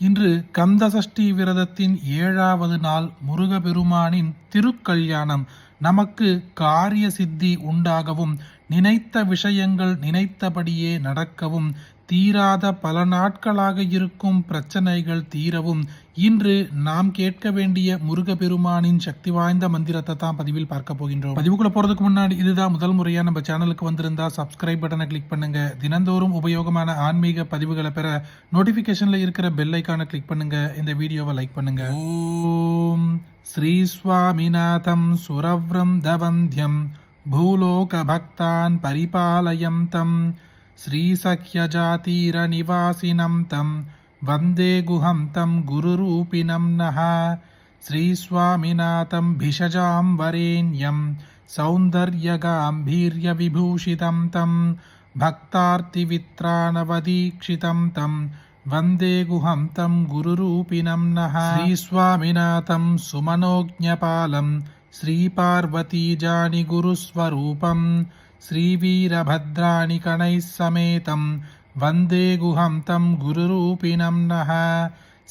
இன்று கந்தசஷ்டி விரதத்தின் ஏழாவது நாள் முருகபெருமானின் திருக்கல்யாணம். நமக்கு காரிய சித்தி உண்டாகவும் நினைத்த விஷயங்கள் நினைத்தபடியே நடக்கவும் தீராத பல நாட்களாக இருக்கும் பிரச்சனைகள் தீரவும் இன்று நாம் கேட்க வேண்டிய முருகபெருமானின் சக்தி வாய்ந்த மந்திரத்தை தான் பதிவில் பார்க்க போகின்றோம். பதிவுக்குள்ள போறதுக்கு முன்னாடி இதுதான் முதல் முறையா நம்ம சேனலுக்கு வந்திருந்தா சப்ஸ்கிரைப் பட்டனை கிளிக் பண்ணுங்க. தினந்தோறும் உபயோகமான ஆன்மீக பதிவுகளை பெற நோட்டிபிகேஷன்ல இருக்கிற பெல் ஐக்கான கிளிக் பண்ணுங்க. இந்த வீடியோவை லைக் பண்ணுங்க. ஓம் ஸ்ரீ சுவாமிநாதம் சுரவ்ரம் தவந்தியம் பூலோக பக்தான் பரிபாலயம் தம் श्रीसख्यजातीरनिवासिनं तं वन्दे गुहं तं गुरुरूपिणं नः श्रीस्वामिनाथं भिषजां वरेण्यं सौन्दर्यगाम्भीर्यविभूषितं तं भक्तार्तिवित्राणवदीक्षितं तं वन्दे गुहं तं गुरुरूपिणं नः श्रीस्वामिनाथं सुमनोज्ञपालं श्रीपार्वतीजानि गुरुस्वरूपम् श्रीवीरभद्राणि कणैः समेतं वन्दे गुहं तं गुरुरूपिणं नः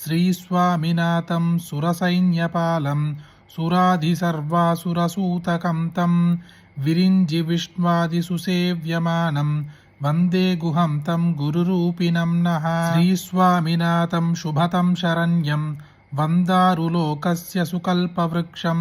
श्रीस्वामिनाथं सुरसैन्यपालं सुराधिसर्वासुरसूतकं तं विरिञ्जिविष्ण्वादिसुसेव्यमानं वन्दे गुहं तं गुरुरूपिणं नः श्रीस्वामिनाथं शुभतं शरण्यं वन्दारुलोकस्य सुकल्पवृक्षं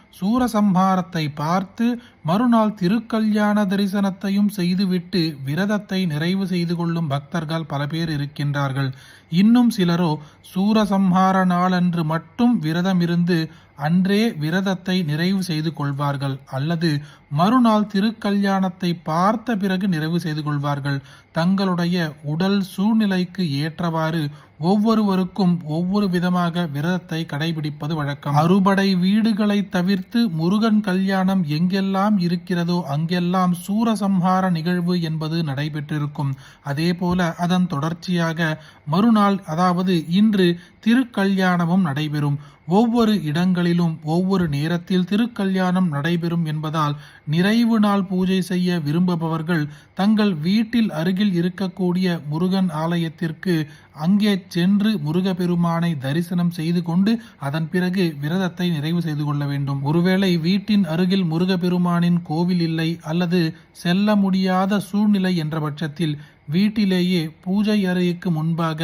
சூரசம்ஹாரத்தை பார்த்து மறுநாள் திருக்கல்யாண தரிசனத்தையும் செய்துவிட்டு விரதத்தை நிறைவு செய்து கொள்ளும் பக்தர்கள் பல பேர் இருக்கின்றார்கள். இன்னும் சிலரோ சூரசம்ஹார நாளன்று மட்டும் விரதம் இருந்து அன்றே விரதத்தை நிறைவு செய்து கொள்வார்கள் அல்லது மறுநாள் திருக்கல்யாணத்தை பார்த்த பிறகு நிறைவு செய்து கொள்வார்கள். தங்களுடைய உடல் சூழ்நிலைக்கு ஏற்றவாறு ஒவ்வொருவருக்கும் ஒவ்வொரு விதமாக விரதத்தை கடைபிடிப்பது வழக்கம். அறுபடை வீடுகளை தவிர்த்து முருகன் கல்யாணம் எங்கெல்லாம் இருக்கிறதோ அங்கெல்லாம் சூரசம்ஹார நிகழ்வு என்பது நடைபெற்றிருக்கும். அதே போல அதன் தொடர்ச்சியாக மறுநாள் அதாவது இன்று திருக்கல்யாணமும் நடைபெறும். ஒவ்வொரு இடங்களிலும் ஒவ்வொரு நேரத்தில் திருக்கல்யாணம் நடைபெறும் என்பதால் நிறைவு நாள் பூஜை செய்ய விரும்புபவர்கள் தங்கள் வீட்டில் அருகில் இருக்கக்கூடிய முருகன் ஆலயத்திற்கு அங்கே சென்று முருகப்பெருமானை தரிசனம் செய்து கொண்டு அதன் பிறகு விரதத்தை நிறைவு செய்து கொள்ள வேண்டும். ஒருவேளை வீட்டின் அருகில் முருகப்பெருமானின் கோவில் இல்லை அல்லது செல்ல முடியாத சூழ்நிலை என்ற பட்சத்தில் வீட்டிலேயே பூஜை அறைக்கு முன்பாக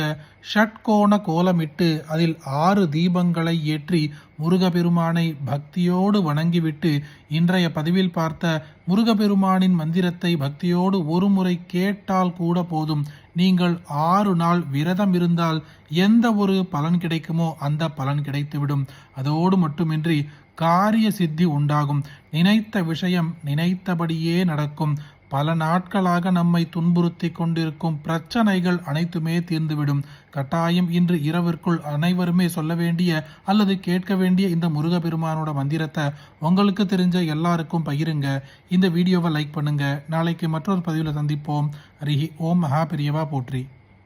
ஷட்கோண கோலமிட்டு அதில் ஆறு தீபங்களை ஏற்றி முருகபெருமானை பக்தியோடு வணங்கிவிட்டு இன்றைய பதிவில் பார்த்த முருகபெருமானின் மந்திரத்தை பக்தியோடு ஒரு முறை கேட்டால் கூட போதும். நீங்கள் ஆறு நாள் விரதம் இருந்தால் எந்த ஒரு பலன் கிடைக்குமோ அந்த பலன் கிடைத்துவிடும். அதோடு மட்டுமின்றி காரிய சித்தி உண்டாகும். நினைத்த விஷயம் நினைத்தபடியே நடக்கும். பல நாட்களாக நம்மை துன்புறுத்தி கொண்டிருக்கும் பிரச்சனைகள் அனைத்துமே தீர்ந்துவிடும். கட்டாயம் இன்று இரவிற்குள் அனைவருமே சொல்ல வேண்டிய அல்லது கேட்க வேண்டிய இந்த முருகப்பெருமானோட மந்திரத்தை உங்களுக்கு தெரிஞ்ச எல்லாருக்கும் பகிருங்க. இந்த வீடியோவை லைக் பண்ணுங்க. நாளைக்கு மற்றொரு பதிவில் சந்திப்போம். அருகி ஓம் மகா பெரியவா போற்றி.